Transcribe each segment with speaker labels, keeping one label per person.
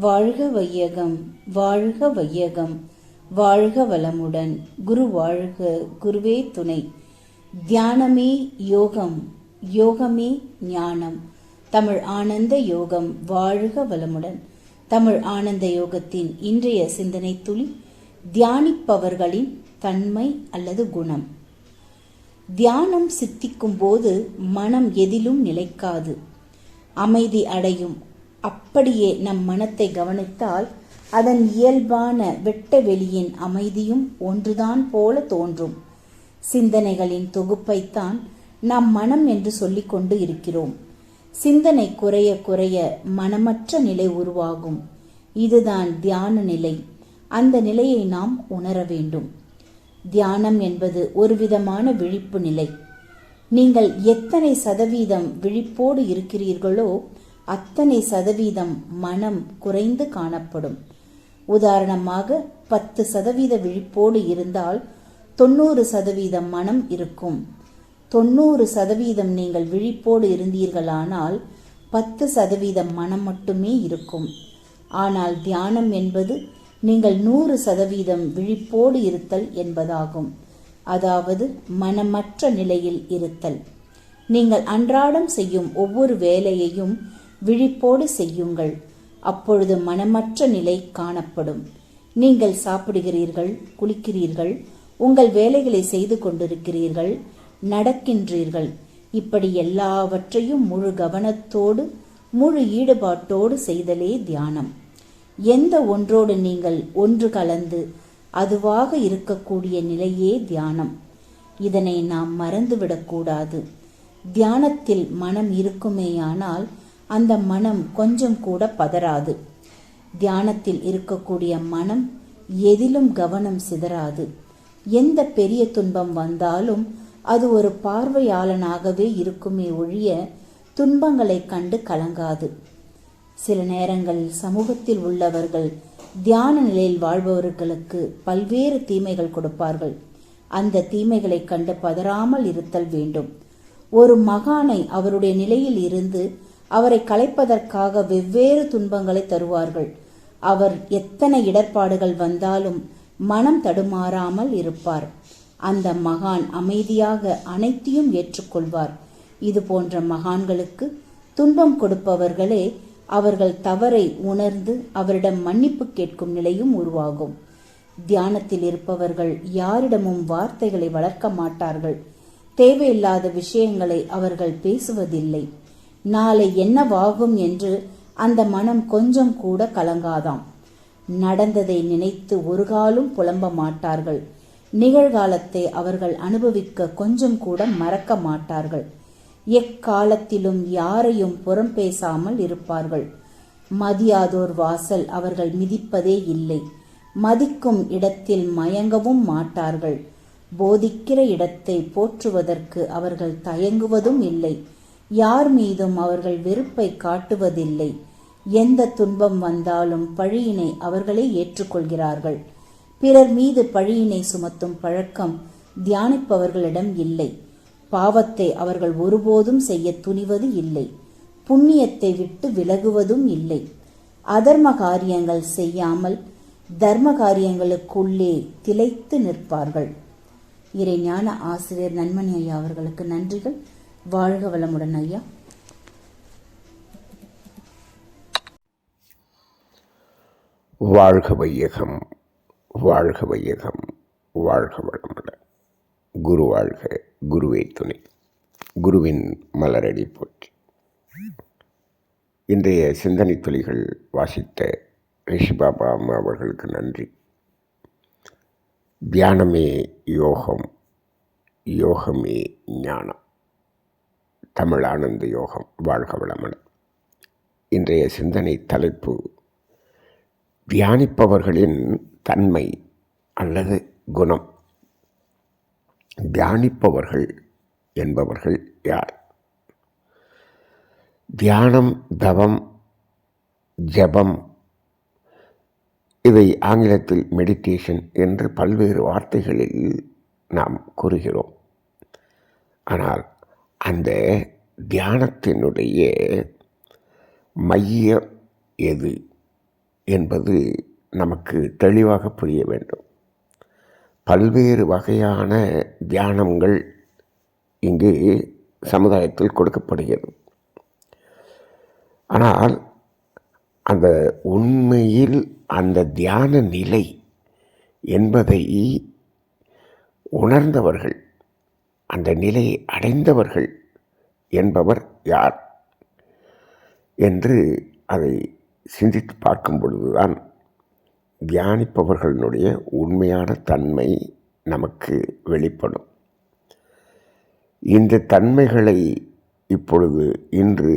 Speaker 1: வாழ்க வையகம் வாழ்க வையகம். வாழ்க வளமுடன். குரு வாழ்க குருவே துணை. தியானமே யோகம் யோகமே ஞானம். தமிழ் ஆனந்த யோகம் வாழ்க வளமுடன். தமிழ் ஆனந்த யோகத்தின் இன்றைய சிந்தனை துளி தியானிப்பவர்களின் தன்மை அல்லது குணம். தியானம் சித்திக்கும் போது மனம் எதிலும் நிலைக்காது. அமைதி அடையும் அப்படியே நம் மனத்தை கவனித்தால் அதன் இயல்பான வெட்ட வெளியின் அமைதியும் ஒன்றுதான் போல தோன்றும். சிந்தனைகளின் தொகுப்பைத்தான் நாம் மனம் என்று சொல்லிக் கொண்டு இருக்கிறோம். சிந்தனை குறைய குறைய மனமற்ற நிலை உருவாகும். இதுதான் தியான நிலை. அந்த நிலையை நாம் உணர வேண்டும். தியானம் என்பது ஒரு விதமான விழிப்பு நிலை. நீங்கள் எத்தனை சதவீதம் விழிப்போடு இருக்கிறீர்களோ அத்தனை சதவீதம் மனம் குறைந்து காணப்படும். உதாரணமாக பத்து சதவீத விழிப்போடு இருந்தால் தொண்ணூறு சதவீதம் மனம் இருக்கும். தொண்ணூறு சதவீதம் நீங்கள் விழிப்போடு இருந்தீர்களானால் பத்து சதவீதம் மனம் மட்டுமே இருக்கும். ஆனால் தியானம் என்பது நீங்கள் நூறு சதவீதம் விழிப்போடு இருத்தல் என்பதாகும். அதாவது மனமற்ற நிலையில் இருத்தல். நீங்கள் அன்றாடம் செய்யும் ஒவ்வொரு வேலையையும் விழிப்போடு செய்யுங்கள். அப்பொழுது மனமற்ற நிலை காணப்படும். நீங்கள் சாப்பிடுகிறீர்கள் குளிக்கிறீர்கள் உங்கள் வேலைகளை செய்து கொண்டிருக்கிறீர்கள் நடக்கின்றீர்கள். இப்படி எல்லாவற்றையும் முழு கவனத்தோடு முழு ஈடுபாட்டோடு செய்தலே தியானம். எந்த ஒன்றோடு நீங்கள் ஒன்று கலந்து அதுவாக இருக்கக்கூடிய நிலையே தியானம். இதனை நாம் மறந்துவிடக்கூடாது. தியானத்தில் மனம் இருக்குமேயானால் அந்த மனம் கொஞ்சம் கூட பதறாது. தியானத்தில் இருக்கக்கூடிய மனம் எதிலும் கவனம் சிதறாது. எந்த பெரிய துன்பம் வந்தாலும் அது ஒரு பார்வையாளனாகவே இருக்குமே ஒழிய துன்பங்களை கண்டு கலங்காது. சில நேரங்களில் சமூகத்தில் உள்ளவர்கள் தியான நிலையில் வாழ்பவர்களுக்கு பல்வேறு தீமைகள் கொடுப்பார்கள். அந்த தீமைகளை கண்டு பதறாமல் இருத்தல் வேண்டும். ஒரு மகானை அவருடைய நிலையில் இருந்து அவரை கலைப்பதற்காக வெவ்வேறு துன்பங்களை தருவார்கள். அவர் எத்தனை இடர்பாடுகள் வந்தாலும் மனம் தடுமாறாமல் இருப்பார். அந்த மகான் அமைதியாக அனைத்தையும் ஏற்றுக்கொள்வார். இது போன்ற மகான்களுக்கு துன்பம் கொடுப்பவர்களே அவர்கள் தவறை உணர்ந்து அவரிடம் மன்னிப்பு கேட்கும் நிலையும் உருவாகும். தியானத்தில் இருப்பவர்கள் யாரிடமும் வார்த்தைகளை வளர்க்க மாட்டார்கள். தேவையில்லாத விஷயங்களை அவர்கள் பேசுவதில்லை. நாளை என்னவாகும் என்று அந்த மனம் கொஞ்சம் கூட கலங்காதாம். நடந்ததை நினைத்து ஒரு காலும் புலம்ப மாட்டார்கள். நிகழ்காலத்தை அவர்கள் அனுபவிக்க கொஞ்சம் கூட மறக்க மாட்டார்கள். எக்காலத்திலும் யாரையும் புறம் பேசாமல் இருப்பார்கள். மதியாதோர் வாசல் அவர்கள் மிதிப்பதே இல்லை. மதிக்கும் இடத்தில் மயங்கவும் மாட்டார்கள். போதிக்கிற இடத்தை போற்றுவதற்கு அவர்கள் தயங்குவதும் இல்லை. யார் மீதும் அவர்கள் வெறுப்பை காட்டுவதில்லை. எந்த துன்பம் வந்தாலும் பழியினை அவர்களே ஏற்றுக்கொள்கிறார்கள். பிறர் மீது பழியினை சுமத்தும் பழக்கம் தியானிப்பவர்களிடம் இல்லை. பாவத்தை அவர்கள் ஒருபோதும் செய்ய துணிவது இல்லை. புண்ணியத்தை விட்டு விலகுவதும் இல்லை. அதர்ம காரியங்கள் செய்யாமல் தர்ம காரியங்களுக்குள்ளே திளைத்து நிற்பார்கள். இறைஞான ஆசிரியர் நன்மணி ஐயா அவர்களுக்கு நன்றிகள். வாழ்க வளமுடன் ஐயா.
Speaker 2: வாழ்க வையகம் வாழ்க வையகம் வாழ்க வளமுடன். குரு வாழ்க குருவே துணை. குருவின் மலரடி போற்றி. இன்றைய சிந்தனை துளிகள் வாசித்த ரிஷிபாபா அம்மா அவர்களுக்கு நன்றி. தியானமே யோகம் யோகமே ஞானம். தமிழ் ஆனந்த யோகம் வாழ்க வளமுடன். இன்றைய சிந்தனை தலைப்பு தியானிப்பவர்களின் தன்மை அல்லது குணம். தியானிப்பவர்கள் என்பவர்கள் யார்? தியானம் தவம் ஜபம் இதை ஆங்கிலத்தில் மெடிடேஷன் என்று பல்வேறு வார்த்தைகளில் நாம் கூறுகிறோம். ஆனால் அந்த தியானத்தினுடைய மைய எது என்பது நமக்கு தெளிவாக புரிய வேண்டும். பல்வேறு வகையான தியானங்கள் இங்கு சமுதாயத்தில் கொடுக்கப்படுகிறது. ஆனால் அந்த உண்மையில் அந்த தியான நிலை என்பதை உணர்ந்தவர்கள் அந்த நிலையை அடைந்தவர்கள் என்பவர் யார் என்று அதை சிந்தித்து பார்க்கும் பொழுதுதான் தியானிப்பவர்களுடைய உண்மையான தன்மை நமக்கு வெளிப்படும். இந்த தன்மைகளை இப்பொழுது இன்று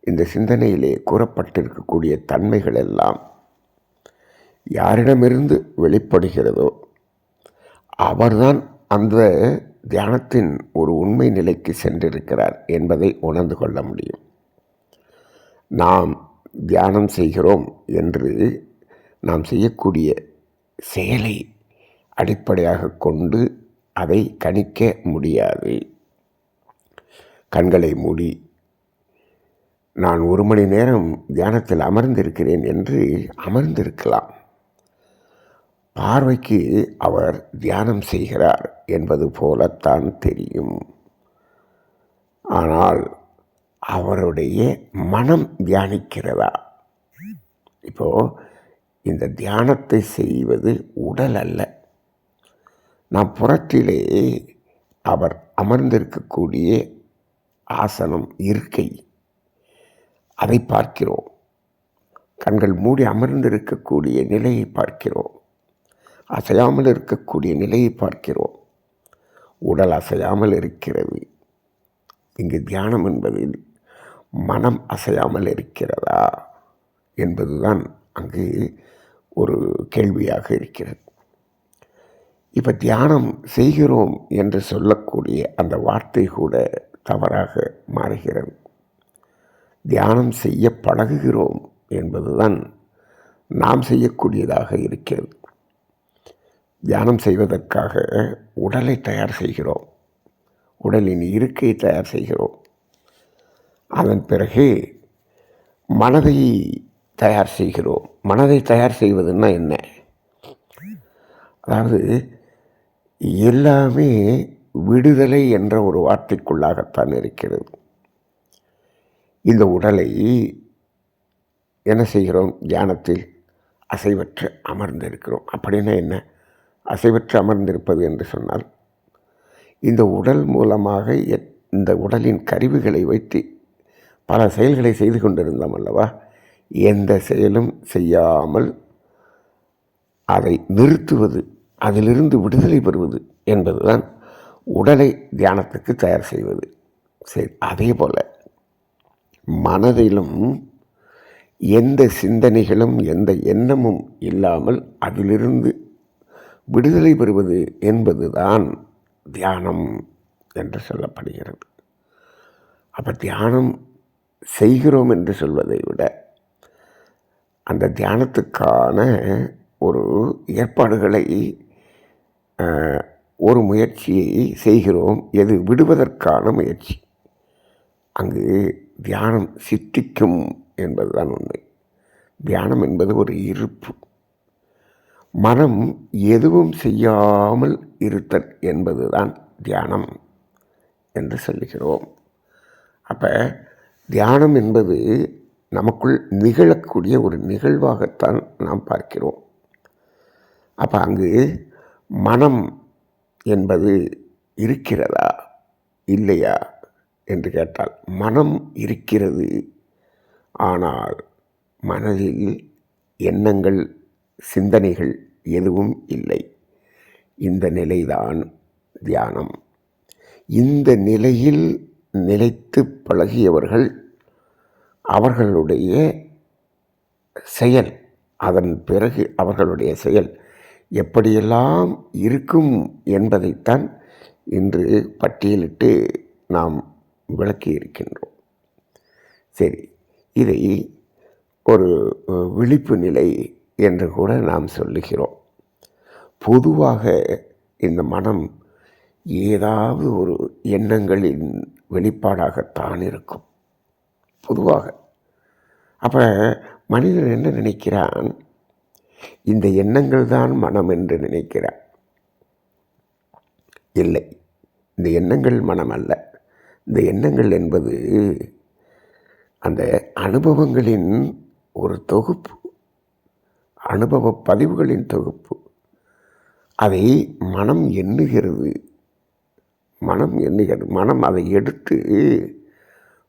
Speaker 2: இந்த சிந்தனையிலே கூறப்பட்டிருக்கக்கூடிய தன்மைகள் எல்லாம் யாரிடமிருந்து வெளிப்படுகிறதோ அவர்தான் அந்த தியானத்தின் ஒரு உண்மை நிலைக்கு சென்றிருக்கிறார் என்பதை உணர்ந்து கொள்ள முடியும். நாம் தியானம் செய்கிறோம் என்று நாம் செய்யக்கூடிய செயலை அடிப்படையாக கொண்டு அதை கணிக்க முடியாது. கண்களை மூடி நான் ஒரு மணி நேரம் தியானத்தில் அமர்ந்திருக்கிறேன் என்று அமர்ந்திருக்கலாம். பார்வைக்கு அவர் தியானம் செய்கிறார் என்பது போலத்தான் தெரியும். ஆனால் அவருடைய மனம் தியானிக்கிறதா? இப்போ இந்த தியானத்தை செய்வது உடல் அல்ல. நாம் புறத்திலே அவர் அமர்ந்திருக்கக்கூடிய ஆசனம் இருக்கை. அதை பார்க்கிறோம். கண்கள் மூடி அமர்ந்திருக்கக்கூடிய நிலையை பார்க்கிறோம். அசையாமல் இருக்கக்கூடிய நிலையை பார்க்கிறோம். உடல் அசையாமல் இருக்கிறது. இங்கு தியானம் என்பதில் மனம் அசையாமல் இருக்கிறதா என்பதுதான் அங்கு ஒரு கேள்வியாக இருக்கிறது. இப்போ தியானம் செய்கிறோம் என்று சொல்லக்கூடிய அந்த வார்த்தை கூட தவறாக மாறுகிறது. தியானம் செய்ய பழகுகிறோம் என்பதுதான் நாம் செய்யக்கூடியதாக இருக்கிறது. தியானம் செய்வதற்காக உடலை தயார் செய்கிறோம். உடலின் இருக்கை தயார் செய்கிறோம். அதன் பிறகு மனதை தயார் செய்கிறோம். மனதை தயார் செய்வதுன்னா என்ன? அதாவது எல்லாமே விடுதலை என்ற ஒரு வார்த்தைக்குள்ளாகத்தான் இருக்கிறது. இந்த உடலை என்ன செய்கிறோம்? தியானத்தில் அசைவற்று அமர்ந்திருக்கிறோம். அப்படின்னா என்ன? அசைவற்று அமர்ந்திருப்பது என்று சொன்னால் இந்த உடல் மூலமாக எத்- இந்த உடலின் கருவிகளை வைத்து பல செயல்களை செய்து கொண்டிருந்தோம் அல்லவா? எந்த செயலும் செய்யாமல் அதை நிறுத்துவது அதிலிருந்து விடுதலை பெறுவது என்பதுதான் உடலை தியானத்துக்கு தயார் செய்வது. சரி அதே போல் மனதிலும் எந்த சிந்தனைகளும் எந்த எண்ணமும் இல்லாமல் அதிலிருந்து விடுதலை பெறுவது என்பதுதான் தியானம் என்று சொல்லப்படுகிறது. அப்போ தியானம் செய்கிறோம் என்று சொல்வதை விட அந்த தியானத்துக்கான ஒரு ஏற்பாடுகளை ஒரு முயற்சியை செய்கிறோம். எது? விடுவதற்கான முயற்சி. அங்கு தியானம் சித்திக்கும் என்பதுதான் உண்மை. தியானம் என்பது ஒரு இருப்பு. மனம் எதுவும் செய்யாமல் இருத்தல் என்பதுதான் தியானம் என்று சொல்லுகிறோம். அப்போ தியானம் என்பது நமக்குள் நிகழக்கூடிய ஒரு நிகழ்வாகத்தான் நாம் பார்க்கிறோம். அப்போ அங்கு மனம் என்பது இருக்கிறதா இல்லையா என்று கேட்டால் மனம் இருக்கிறது. ஆனால் மனதில் எண்ணங்கள் சிந்தனைகள் எதுவும் இல்லை. இந்த நிலைதான் தியானம். இந்த நிலையில் நிலைத்து பழகியவர்கள் அவர்களுடைய செயல் அதன் பிறகு அவர்களுடைய செயல் எப்படியெல்லாம் இருக்கும் என்பதைத்தான் இன்று பட்டியலிட்டு நாம் விளக்கி இருக்கின்றோம். சரி இதை ஒரு விழிப்பு நிலை என்று கூட நாம் சொல்லுகிறோம். பொதுவாக இந்த மனம் ஏதாவது ஒரு எண்ணங்களின் வெளிப்பாடாகத்தான் இருக்கும். பொதுவாக. அப்போ மனிதன் என்ன நினைக்கிறான்? இந்த எண்ணங்கள் தான் மனம் என்று நினைக்கிறான். இல்லை. இந்த எண்ணங்கள் மனம் அல்ல. இந்த எண்ணங்கள் என்பது அந்த அனுபவங்களின் ஒரு தொகுப்பு. அனுபவ பதிவுகளின் தொகுப்பு. அதை மனம் எண்ணுகிறது. மனம் எண்ணுகிறது. மனம் அதை எடுத்து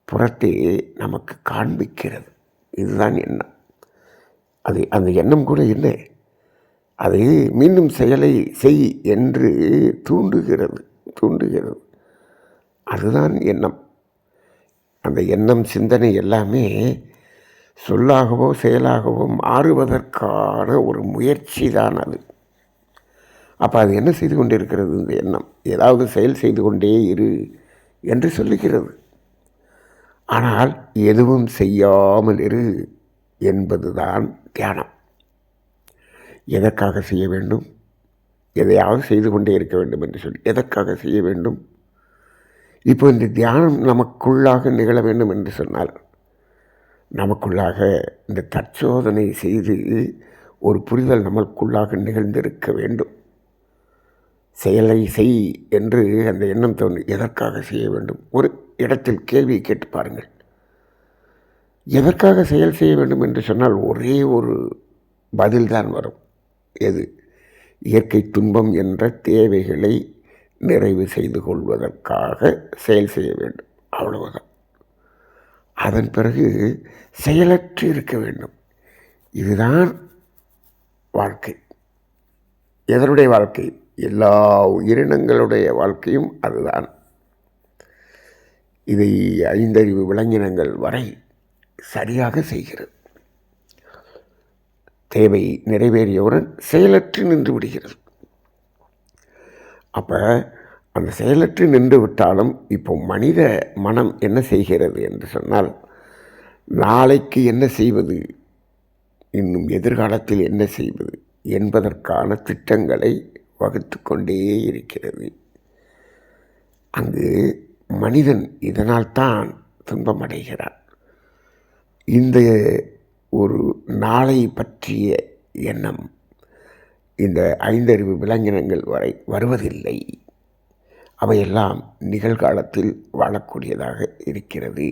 Speaker 2: புறத்தே நமக்கு காண்பிக்கிறது. இதுதான் எண்ணம். அது அந்த எண்ணம் கூட இல்லை அது மீண்டும் செயலை செய் என்று தூண்டுகிறது தூண்டுகிறது. அதுதான் எண்ணம். அந்த எண்ணம் சிந்தனை எல்லாமே சொல்லாகவோ செயலாகவோ மாறுவதற்கான ஒரு முயற்சி தான் அது. அப்போ அது என்ன செய்து கொண்டிருக்கிறது? இந்த எண்ணம். ஏதாவது செயல் செய்து கொண்டே இரு என்று சொல்லுகிறது. ஆனால் எதுவும் செய்யாமல் இரு என்பதுதான் தியானம். எதற்காக செய்ய வேண்டும்? எதையாவது செய்து கொண்டே இருக்க வேண்டும் என்று சொல்லி எதற்காக செய்ய வேண்டும்? இப்போ இந்த தியானம் நமக்குள்ளாக நிகழ வேண்டும் என்று சொன்னால் நமக்குள்ளாக இந்த தற்சோதனை செய்து ஒரு புரிதல் நமக்குள்ளாக நிகழ்ந்திருக்க வேண்டும். செயலை செய் என்று அந்த எண்ணம் தோன்றி எதற்காக செய்ய வேண்டும்? ஒரு இடத்தில் கேள்வியை கேட்டு பாருங்கள். எதற்காக செயல் செய்ய வேண்டும் என்று சொன்னால் ஒரே ஒரு பதில்தான் வரும். எது? இயற்கை துன்பம் என்ற தேவைகளை நிறைவு செய்து கொள்வதற்காக செயல் செய்ய வேண்டும். அவ்வளவுதான். அதன் பிறகு செயலற்று இருக்க வேண்டும். இதுதான் வாழ்க்கை. எதனுடைய வாழ்க்கை? எல்லா உயிரினங்களுடைய வாழ்க்கையும் அதுதான். இதை ஐந்தறிவு விலங்கினங்கள் வரை சரியாக செய்கிறது. தேவை நிறைவேறியவுடன் செயலற்று நின்று விடுகிறது. அப்போ அந்த செயலற்று நின்று விட்டாலும் இப்போ மனித மனம் என்ன செய்கிறது என்று சொன்னால் நாளைக்கு என்ன செய்வது இன்னும் எதிர்காலத்தில் என்ன செய்வது என்பதற்கான திட்டங்களை வகுத்து கொண்டே இருக்கிறது. அங்கு மனிதன் இதனால் தான் துன்பமடைகிறான். இந்த ஒரு நாளை பற்றிய எண்ணம் இந்த ஐந்தறிவு விலங்கினங்கள் வரை வருவதில்லை. அவையெல்லாம் நிகழ்காலத்தில் வாழக்கூடியதாக இருக்கிறது.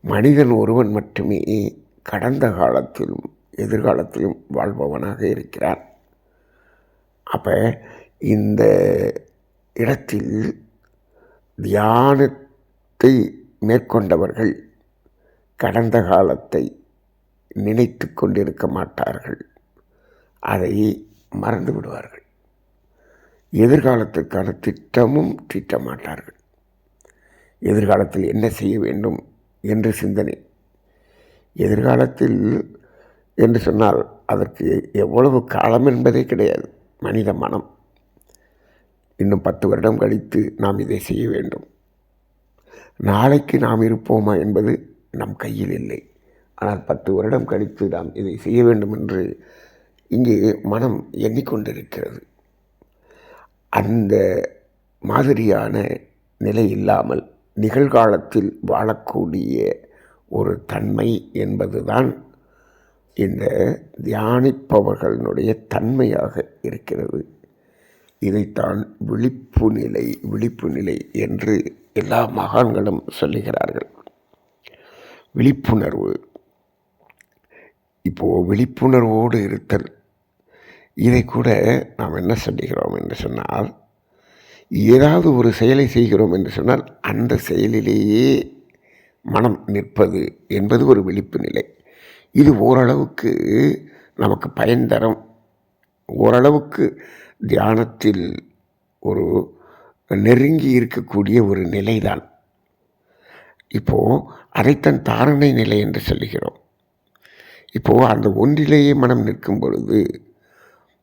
Speaker 2: மனிதன் ஒருவன் மட்டுமே கடந்த காலத்திலும் எதிர்காலத்திலும் வாழ்பவனாக இருக்கிறான். அப்போ இந்த இடத்தில் தியானத்தை மேற்கொண்டவர்கள் கடந்த காலத்தை நினைத்து கொண்டிருக்க மாட்டார்கள். அதை மறந்து விடுவார்கள். எதிர்காலத்துக்கான திட்டமும் தீட்ட மாட்டார்கள். எதிர்காலத்தில் என்ன செய்ய வேண்டும் என்று சிந்தனை. எதிர்காலத்தில் என்று சொன்னால் அதற்கு எவ்வளவு காலம் என்பதே கிடையாது. மனித மனம். இன்னும் பத்து வருடம் கழித்து நாம் இதை செய்ய வேண்டும். நாளைக்கு நாம் இருப்போமா என்பது நம் கையில் இல்லை. ஆனால் பத்து வருடம் கழித்து நாம் இதை செய்ய வேண்டும் என்று இங்கே மனம் எண்ணிக்கொண்டிருக்கிறது. அந்த மாதிரியான நிலை இல்லாமல் நிகழ்காலத்தில் வாழக்கூடிய ஒரு தன்மை என்பதுதான் இந்த தியானிப்பவர்களுடைய தன்மையாக இருக்கிறது. இதைத்தான் விழிப்பு நிலை விழிப்பு நிலை என்று எல்லா மகான்களும் சொல்லுகிறார்கள். விழிப்புணர்வு. இப்போது விழிப்புணர்வோடு இருத்தல். இதை கூட நாம் என்ன சொல்லுகிறோம் என்று சொன்னால் ஏதாவது ஒரு செயலை செய்கிறோம் என்று சொன்னால் அந்த செயலிலேயே மனம் நிற்பது என்பது ஒரு விழிப்பு நிலை. இது ஓரளவுக்கு நமக்கு பயன் தரும். ஓரளவுக்கு தியானத்தில் ஒரு நெருங்கி இருக்கக்கூடிய ஒரு நிலைதான். இப்போது அதைத்தான் தாரணை நிலை என்று சொல்லுகிறோம். இப்போது அந்த ஒன்றிலேயே மனம் நிற்கும் பொழுது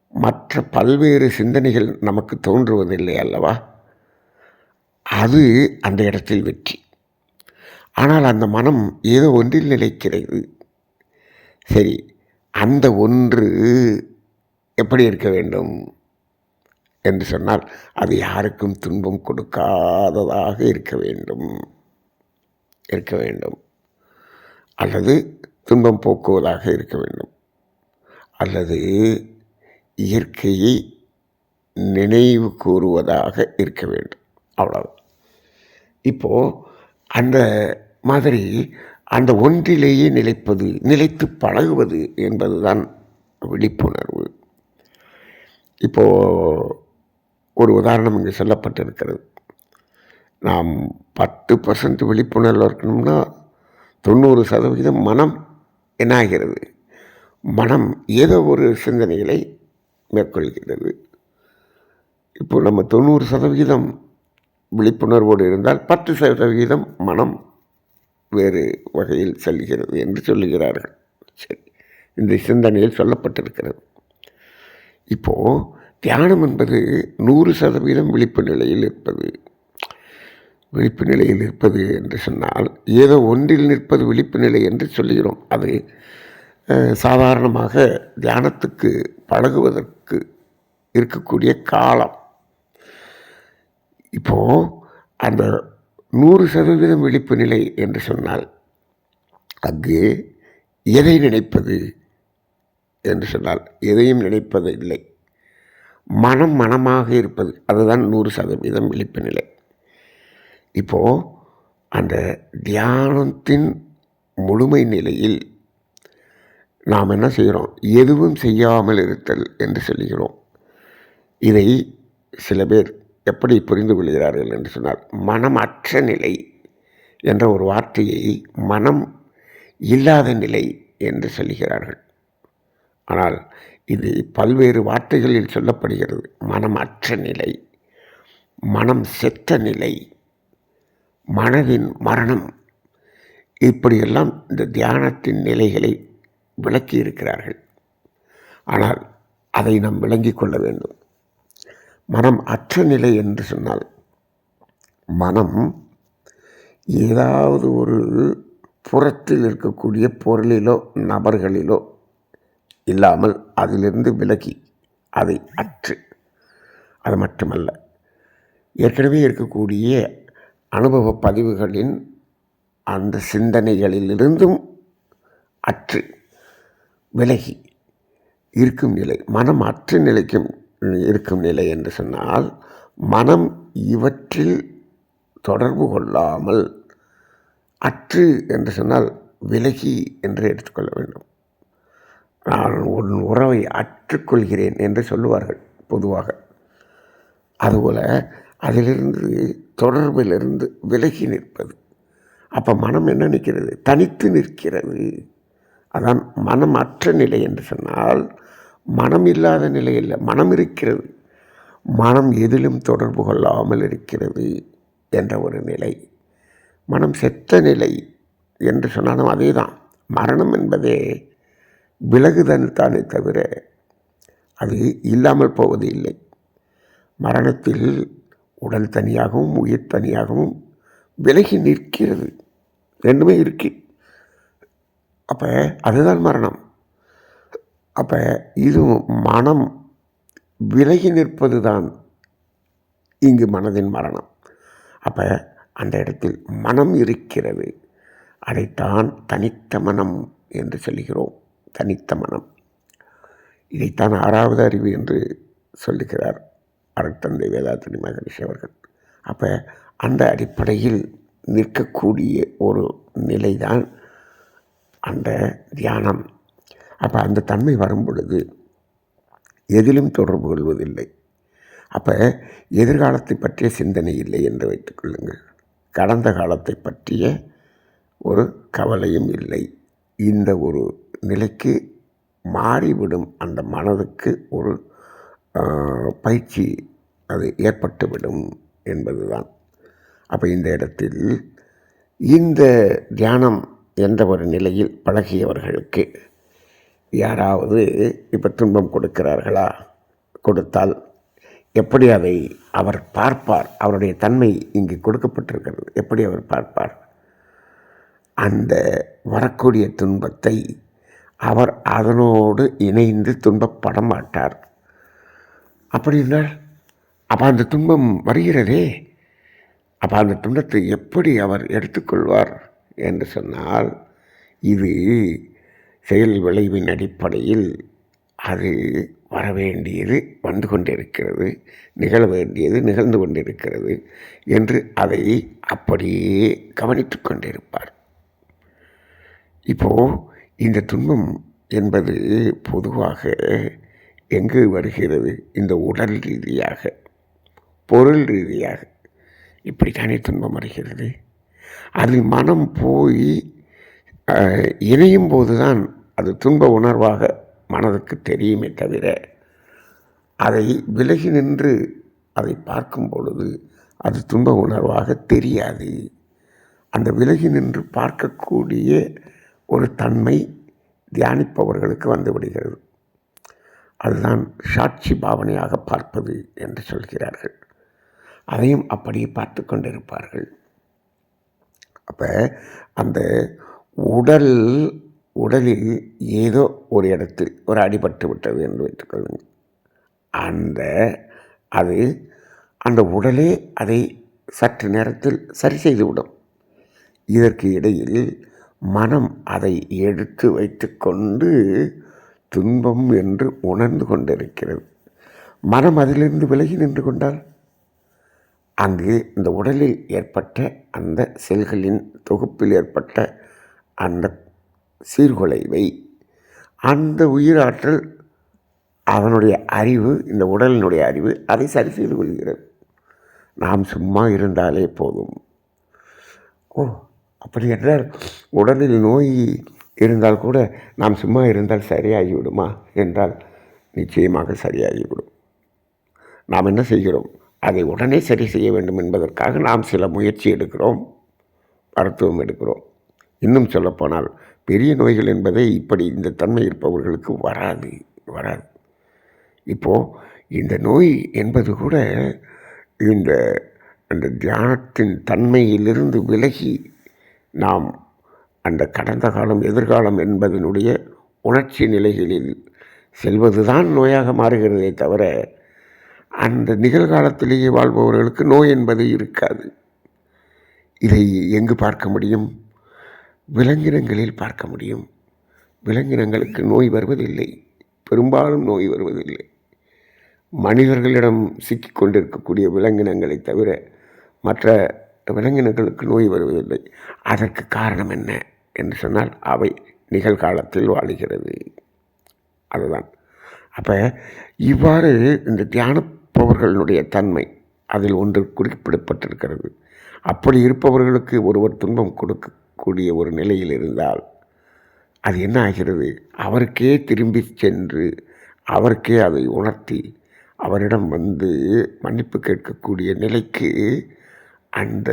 Speaker 2: மற்ற பல்வேறு சிந்தனைகள் நமக்கு தோன்றுவதில்லை அல்லவா? அது அந்த இடத்தில் வெற்றி. ஆனால் அந்த மனம் ஏதோ ஒன்றில் நிலைக்கிறது. சரி அந்த ஒன்று எப்படி இருக்க வேண்டும் என்று சொன்னால் அது யாருக்கும் துன்பம் கொடுக்காததாக இருக்க வேண்டும். இருக்க வேண்டும். அல்லது துன்பம் போக்குவதாக இருக்க வேண்டும். அல்லது இயற்கையை நினைவு கூறுவதாக இருக்க வேண்டும். அவ்வளவு. இப்போது அந்த மாதிரி அந்த ஒன்றிலேயே நிலைப்பது நிலைத்து பழகுவது என்பதுதான் விழிப்புணர்வு. இப்போது ஒரு உதாரணம் இங்கே சொல்லப்பட்டிருக்கிறது. நாம் பத்து பர்சன்ட் விழிப்புணர்வு இருக்கணும்னா தொண்ணூறு சதவிகிதம் மனம் என்ன ஆகிறது மனம் ஏதோ ஒரு சிந்தனைகளை மேற்கொள்கிறது. இப்போ நம்ம தொண்ணூறு சதவிகிதம் விழிப்புணர்வோடு இருந்தால் பத்து சதவிகிதம் மனம் வேறு வகையில் செல்கிறது என்று சொல்லுகிறார்கள். சரி இந்த சிந்தனையில் சொல்லப்பட்டிருக்கிறது. இப்போது தியானம் என்பது நூறு சதவீதம் விழிப்பு நிலையில் இருப்பது. விழிப்பு நிலையில் இருப்பது என்று சொன்னால் ஏதோ ஒன்றில் நிற்பது விழிப்பு நிலை என்று சொல்லுகிறோம். அது சாதாரணமாக தியானத்துக்கு பழகுவதற்கு இருக்கக்கூடிய காலம். இப்போது அந்த நூறு சதவீதம் விழிப்பு நிலை என்று சொன்னால் அங்கு எதை நினைப்பது என்று சொன்னால் எதையும் நினைப்பது இல்லை. மனம் மனமாக இருப்பது அதுதான் நூறு சதவீதம் விழிப்பு நிலை. இப்போது அந்த தியானத்தின் முழுமை நிலையில் நாம் என்ன செய்கிறோம்? எதுவும் செய்யாமல் இருத்தல் என்று சொல்கிறோம். இதை சில பேர் எப்படி புரிந்து கொள்கிறார்கள் என்று சொன்னால் மனமற்ற நிலை என்ற ஒரு வார்த்தையை மனம் இல்லாத நிலை என்று சொல்கிறார்கள். ஆனால் இது பல்வேறு வார்த்தைகளில் சொல்லப்படுகிறது. மனமற்ற நிலை மனம் செத்த நிலை மனதின் மரணம் இப்படியெல்லாம் இந்த தியானத்தின் நிலைகளை விளக்கி இருக்கிறார்கள் ஆனால் அதை நாம் விளங்கிக் கொள்ள வேண்டும். மனம் அற்ற நிலை என்று சொன்னால் மனம் ஏதாவது ஒரு புறத்தில் இருக்கக்கூடிய பொருளிலோ நபர்களிலோ இல்லாமல் அதிலிருந்து விலகி அதை அற்று. அது மட்டுமல்ல ஏற்கனவே இருக்கக்கூடிய அனுபவ பதிவுகளின் அந்த சிந்தனைகளிலிருந்தும் அற்று விலகி இருக்கும் நிலை மனம் அற்ற நிலைக்கும் இருக்கும் நிலை என்று சொன்னால் மனம் இவற்றில் தொடர்பு கொள்ளாமல் அற்று என்று சொன்னால் விலகி என்று எடுத்துக்கொள்ள வேண்டும். நான் உன் உறவை அற்றுக்கொள்கிறேன் என்று சொல்லுவார்கள் பொதுவாக. அதுபோல் அதிலிருந்து தொடர்பிலிருந்து விலகி நிற்பது. அப்போ மனம் என்ன நிற்கிறது? தனித்து நிற்கிறது. அதான் மனம் அற்ற நிலை என்று சொன்னால் மனம் இல்லாத நிலை இல்லை. மனம் இருக்கிறது. மனம் எதிலும் தொடர்பு கொள்ளாமல் இருக்கிறது என்ற ஒரு நிலை. மனம் செத்த நிலை என்று சொன்னாலும் அதே தான் மரணம் என்பதே விலகுதல் தானே தவிர அது இல்லாமல் போவது இல்லை. மரணத்தில் உடல் தனியாகவும் உயிர் தனியாகவும் விலகி நிற்கிறது. ரெண்டுமே இருக்கு. அப்போ அதுதான் மரணம். அப்போ இது மனம் விலகி நிற்பது தான் இங்கு மனதின் மரணம். அப்போ அந்த இடத்தில் மனம் இருக்கிறது. அதைத்தான் தனித்த மனம் என்று சொல்கிறோம் தனித்த மனம். இதைத்தான் ஆறாவது அறிவு என்று சொல்லுகிறார் அருட்தந்தை வேதாத்திரி மகரிஷி அவர்கள். அப்போ அந்த அடிப்படையில் நிற்கக்கூடிய ஒரு நிலைதான் அந்த தியானம். அப்போ அந்த தன்மை வரும் பொழுது எதிலும் தொடர்பு கொள்வதில்லை. அப்போ எதிர்காலத்தை பற்றிய சிந்தனை இல்லை என்று வைத்துக்கொள்ளுங்கள் கடந்த காலத்தை பற்றிய ஒரு கவலையும் இல்லை. இந்த ஒரு நிலைக்கு மாறிவிடும் அந்த மனதுக்கு ஒரு பயிற்சி அது ஏற்பட்டுவிடும் என்பதுதான். அப்போ இந்த இடத்தில் இந்த தியானம் என்ற ஒரு நிலையில் பழகியவர்களுக்கு யாராவது இப்போ துன்பம் கொடுக்கிறார்களா? கொடுத்தால் எப்படி அதை அவர் பார்ப்பார்? அவருடைய தன்மை இங்கு கொடுக்கப்பட்டிருக்கிறது. எப்படி அவர் பார்ப்பார்? அந்த வரக்கூடிய துன்பத்தை அவர் அதனோடு இணைந்து துன்பப்பட மாட்டார். அப்படி என்றால் அப்போ அந்த துன்பம் வருகிறதே? அப்போ அந்த துன்பத்தை எப்படி அவர் எடுத்துக்கொள்வார்? என்று சொன்னால் இது செயல் விளைவின் அடிப்படையில் அது வரவேண்டியது வந்து கொண்டிருக்கிறது நிகழ வேண்டியது நிகழ்ந்து கொண்டிருக்கிறது என்று அதை அப்படியே கவனித்து கொண்டிருப்பார் இப்போது இந்த துன்பம் என்பது பொதுவாக எங்கு வருகிறது? இந்த உடல் ரீதியாக பொருள் ரீதியாக இப்படித்தானே துன்பம் வருகிறது? அதில் மனம் போய் இணையும் இணையும் போதுதான் அது துன்ப உணர்வாக மனதுக்கு தெரியுமே தவிர அதை விலகி நின்று அதை பார்க்கும் பொழுது அது துன்ப உணர்வாக தெரியாது. அந்த விலகி நின்று பார்க்கக்கூடிய ஒரு தன்மை தியானிப்பவர்களுக்கு வந்து விடுகிறது. அதுதான் சாட்சி பாவனையாக பார்ப்பது என்று சொல்கிறார்கள். அதையும் அப்படியே பார்த்து கொண்டிருப்பார்கள். அப்போ அந்த உடல் உடலில் ஏதோ ஒரு இடத்தில் ஒரு அடிபட்டு விட்டது என்று வைத்துக்கொள்ளுங்கள். அந்த அது அந்த உடலே அதை சற்று நேரத்தில் சரி செய்துவிடும். இதற்கு இடையில் மனம் அதை எடுத்து வைத்துக்கொண்டு துன்பம் என்று உணர்ந்து கொண்டிருக்கிறது. மனம் அதிலிருந்து விலகி நின்று கொண்டால்? அங்கு இந்த உடலில் ஏற்பட்ட அந்த செல்களின் தொகுப்பில் ஏற்பட்ட அந்த சீர்குலைவை அந்த உயிராற்றல் அதனுடைய அறிவு இந்த உடலினுடைய அறிவு அதை சரி செய்து கொள்கிறது. நாம் சும்மா இருந்தாலே போதும். ஓ அப்படி என்றால் உடலில் நோய் இருந்தால் கூட நாம் சும்மா இருந்தால் சரியாகிவிடுமா என்றால் நிச்சயமாக சரியாகிவிடும். நாம் என்ன செய்கிறோம்? அதை உடனே சரி செய்ய வேண்டும் என்பதற்காக நாம் சில முயற்சி எடுக்கிறோம். மருத்துவம் எடுக்கிறோம். இன்னும் சொல்லப்போனால் பெரிய நோய்கள் என்பதே இப்படி இந்த தன்மை இருப்பவர்களுக்கு வராது வராது. இப்போது இந்த நோய் என்பது கூட இந்த அந்த தியானத்தின் தன்மையிலிருந்து விலகி நாம் அந்த கடந்த காலம் எதிர்காலம் என்பதனுடைய உணர்ச்சி நிலைகளில் செல்வதுதான் நோயாக மாறுகிறதே தவிர அந்த நிகழ்காலத்திலேயே வாழ்பவர்களுக்கு நோய் என்பது இருக்காது. இதை எங்கு பார்க்க முடியும்? விலங்கினங்களில் பார்க்க முடியும். விலங்கினங்களுக்கு நோய் வருவதில்லை. பெரும்பாலும் நோய் வருவதில்லை. மனிதர்களிடம் சிக்கிக் கொண்டிருக்கக்கூடிய விலங்கினங்களை தவிர மற்ற விலங்கினங்களுக்கு நோய் வருவதில்லை. அதற்கு காரணம் என்ன என்று சொன்னால் அவை நிகழ்காலத்தில் வாழுகிறது. அதுதான். அப்போ இவ்வாறு இந்த தியானப்பவர்களுடைய தன்மை அதில் ஒன்று குறிப்பிடப்பட்டிருக்கிறது. அப்படி இருப்பவர்களுக்கு ஒருவர் துன்பம் கூடிய ஒரு நிலையில் இருந்தால் அது என்ன ஆகிறது? அவருக்கே திரும்பி சென்று அவருக்கே அதை உணர்த்தி அவரிடம் வந்து மன்னிப்பு கேட்கக்கூடிய நிலைக்கு அந்த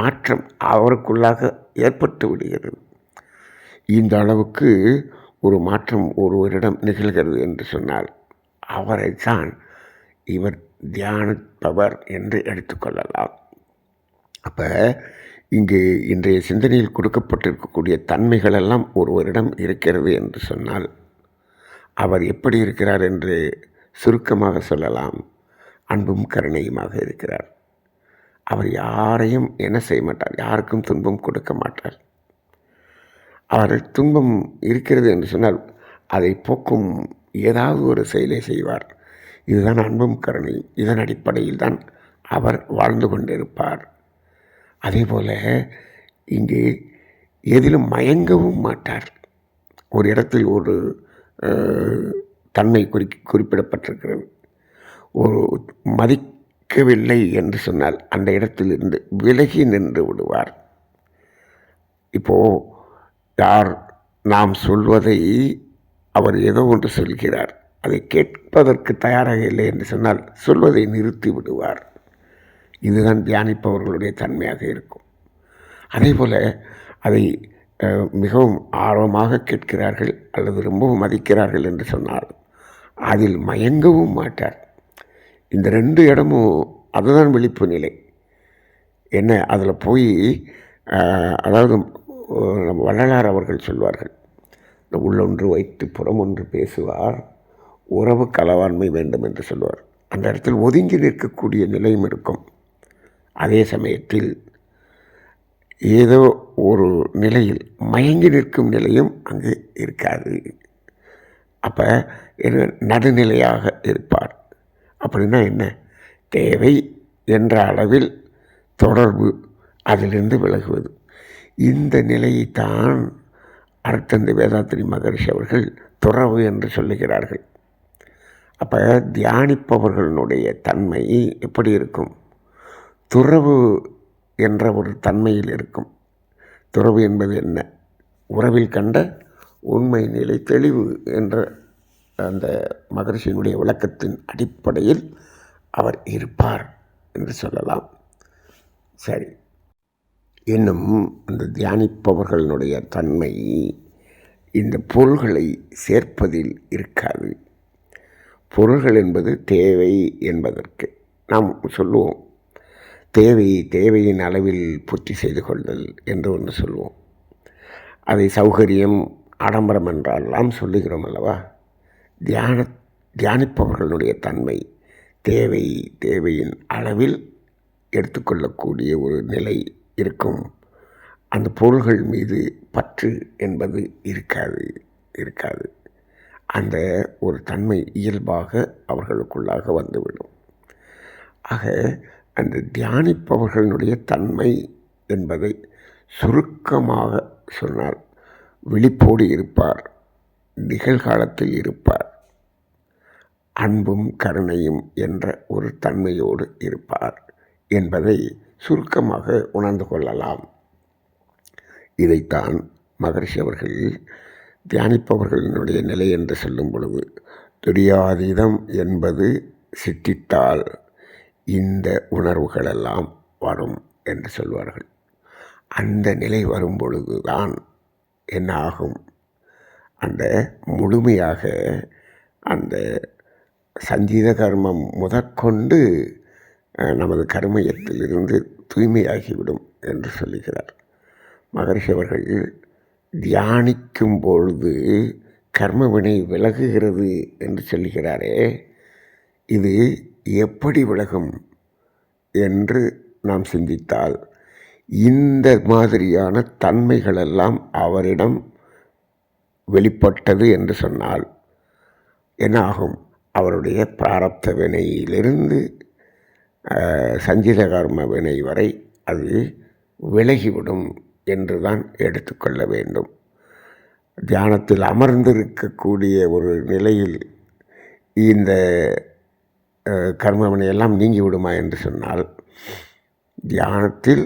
Speaker 2: மாற்றம் அவருக்குள்ளாக ஏற்பட்டு விடுகிறது. இந்த அளவுக்கு ஒரு மாற்றம் ஒருவரிடம் நிகழ்கிறது என்று சொன்னால் அவரைத்தான் இவர் தியானிப்பவர் என்று எடுத்துக்கொள்ளலாம். அப்போ இங்கு இன்றைய சிந்தனையில் கொடுக்கப்பட்டிருக்கக்கூடிய தன்மைகள் எல்லாம் ஒருவரிடம் இருக்கிறது என்று சொன்னால் அவர் எப்படி இருக்கிறார் என்று சுருக்கமாக சொல்லலாம். அன்பும் கருணையுமாக இருக்கிறார். அவர் யாரையும் என்ன செய்ய மாட்டார் யாருக்கும் துன்பம் கொடுக்க மாட்டார். அவர் துன்பம் இருக்கிறது என்று சொன்னால் அதை போக்கும் ஏதாவது ஒரு செயலை செய்வார். இதுதான் அன்பும் கருணையும். இதன் அடிப்படையில் தான் அவர் வாழ்ந்து கொண்டிருப்பார். அதே போல் இங்கே எதிலும் மயங்கவும் மாட்டார். ஒரு இடத்தில் ஒரு தன்மை குறி குறிப்பிடப்பட்டிருக்கிறது. ஒரு மதிக்கவில்லை என்று சொன்னால் அந்த இடத்திலிருந்து விலகி நின்று விடுவார். இப்போது யார் நாம் சொல்வதை அவர் ஏதோ ஒன்று சொல்கிறார். அதை கேட்பதற்கு தயாராக இல்லை என்று சொன்னால் சொல்வதை நிறுத்தி விடுவார். இதுதான் தியானிப்பவர்களுடைய தன்மையாக இருக்கும். அதே போல் அதை மிகவும் ஆர்வமாக கேட்கிறார்கள் அல்லது ரொம்பவும் மதிக்கிறார்கள் என்று சொன்னால் அதில் மயங்கவும் மாட்டார். இந்த ரெண்டு இடமும் அதுதான் விழிப்பு நிலை. என்ன அதில் போய் அதாவது நம்ம வள்ளலார் அவர்கள் சொல்வார்கள் இந்த உள்ளொன்று வைத்து புறம் ஒன்று பேசுவார் உறவு கலவாண்மை வேண்டும் என்று சொல்வார். அந்த இடத்தில் ஒதுங்கி நிற்கக்கூடிய நிலையும் இருக்கும். அதே சமயத்தில் ஏதோ ஒரு நிலையில் மயங்கி நிற்கும் நிலையும் அங்கு இருக்காது. அப்போ நடுநிலையாக இருப்பார். அப்படின்னா என்ன? தேவை என்ற அளவில் தொடர்பு அதிலிருந்து விலகுவது. இந்த நிலையைத்தான் அர்த்தந்த வேதாத்திரி மகரிஷி அவர்கள் துறவு என்று சொல்லுகிறார்கள். அப்போ தியானிப்பவர்களுடைய தன்மை எப்படி இருக்கும்? துறவு என்ற ஒரு தன்மையில் இருக்கும். துறவு என்பது என்ன? உறவில் கண்ட உண்மை நிலை தெளிவு என்ற அந்த மகரிஷியினுடைய விளக்கத்தின் அடிப்படையில் அவர் இருப்பார் என்று சொல்லலாம். சரி. இன்னும் அந்த தியானிப்பவர்களுடைய தன்மை இந்த பொருள்களை சேர்ப்பதில் இருக்காது. பொருள்கள் என்பது தேவை என்பதற்கு நாம் சொல்லுவோம். தேவை தேவையின் அளவில் பூர்த்தி செய்து கொள்ளுதல் என்று ஒன்று சொல்லுவோம் அதை சௌகரியம் ஆடம்பரம் என்றெல்லாம் சொல்லுகிறோம் அல்லவா? தியான தியானிப்பவர்களுடைய தன்மை தேவை தேவையின் அளவில் எடுத்துக்கொள்ளக்கூடிய ஒரு நிலை இருக்கும். அந்த பொருள்கள் மீது பற்று என்பது இருக்காது இருக்காது. அந்த ஒரு தன்மை இயல்பாக அவர்களுக்குள்ளாக வந்துவிடும். ஆக அந்த தியானிப்பவர்களுடைய தன்மை என்பதை சுருக்கமாக சொன்னால் விழிப்போடு இருப்பார் நிகழ்காலத்தில் இருப்பார் அன்பும் கருணையும் என்ற ஒரு தன்மையோடு இருப்பார் என்பதை சுருக்கமாக உணர்ந்து கொள்ளலாம். இதைத்தான் மகரிஷி அவர்கள் தியானிப்பவர்களினுடைய நிலை என்று சொல்லும் பொழுது துரியாதீதம் என்பது சித்தித்தால் இந்த உணர்வுகளெல்லாம் வரும் என்று சொல்வார்கள். அந்த நிலை வரும் பொழுதுதான் என்ன ஆகும் அந்த முழுமையாக அந்த சஞ்சீத கர்மம் முதற்கொண்டு நமது கர்மயத்திலிருந்து தூய்மையாகிவிடும் என்று சொல்லுகிறார். மகரிஷி அவர்கள் தியானிக்கும் பொழுது கர்மவினை விலகுகிறது என்று சொல்லுகிறாரே இது எப்படி விலகும் என்று நாம் சிந்தித்தால் இந்த மாதிரியான தன்மைகளெல்லாம் அவரிடம் வெளிப்பட்டது என்று சொன்னால் என்ன ஆகும் அவருடைய பிராரப்த வினையிலிருந்து சஞ்சித கர்ம வினை வரை அது விலகிவிடும் என்று தான் எடுத்துக்கொள்ள வேண்டும். தியானத்தில் அமர்ந்திருக்கக்கூடிய ஒரு நிலையில் இந்த கர்மவினை எல்லாம் நீங்கிவிடுமா நீங்கி விடுமா என்று சொன்னால் தியானத்தில்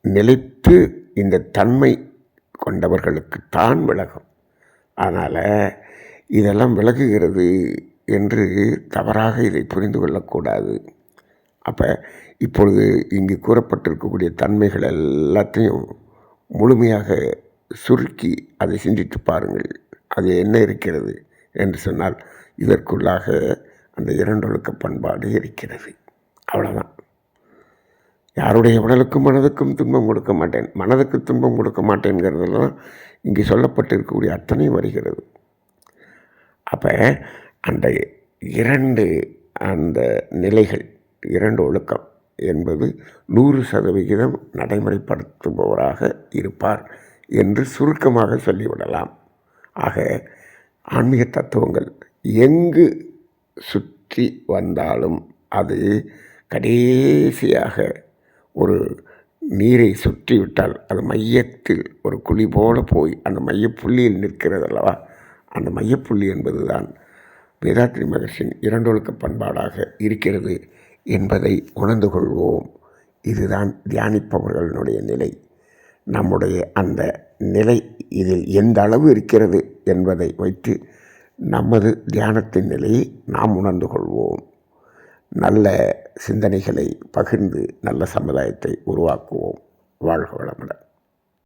Speaker 2: நிலைத்து இந்த தன்மை கொண்டவர்களுக்கு தான் விலகும். அதனால் இதெல்லாம் விலகுகிறது என்று தவறாக இதை புரிந்து கொள்ளக்கூடாது. அப்போ இப்பொழுது இங்கு கூறப்பட்டிருக்கக்கூடிய தன்மைகள் எல்லாத்தையும் முழுமையாக சுருக்கி அதை சிந்தித்து பாருங்கள். அது என்ன இருக்கிறது என்று சொன்னால் இதற்குள்ளாக அந்த இரண்டொழுக்க பண்பாடு இருக்கிறது. அவ்வளோதான் யாருடைய உடலுக்கும் மனதுக்கும் துன்பம் கொடுக்க மாட்டேன். மனதுக்கு துன்பம் கொடுக்க மாட்டேங்கிறதுலாம் இங்கே சொல்லப்பட்டிருக்கக்கூடிய அத்தனையும் வருகிறது. அப்போ அந்த இரண்டு அந்த நிலைகள் இரண்டு ஒழுக்கம் என்பது நூறு சதவிகிதம் நடைமுறைப்படுத்துபவராக இருப்பார் என்று சுருக்கமாக சொல்லிவிடலாம். ஆக ஆன்மீக தத்துவங்கள் எங்கு சுற்றி வந்தாலும் அது கடைசியாக ஒரு நீரை சுற்றி விட்டால் அது மையத்தில் ஒரு குழி போல போய் அந்த மையப்புள்ளியில் நிற்கிறது அல்லவா? அந்த மையப்புள்ளி என்பதுதான் வேதாத்ரி மகர்ஷின் இரண்டொழுக்க பண்பாடாக இருக்கிறது என்பதை உணர்ந்து கொள்வோம். இதுதான் தியானிப்பவர்களுடைய நிலை. நம்முடைய அந்த நிலை இதில் எந்த அளவு இருக்கிறது என்பதை வைத்து நமது தியானத்தின் நிலையை நாம் உணர்ந்து கொள்வோம். நல்ல சிந்தனைகளை பகிர்ந்து நல்ல சமுதாயத்தை உருவாக்குவோம். வாழ்க வளமுடன்.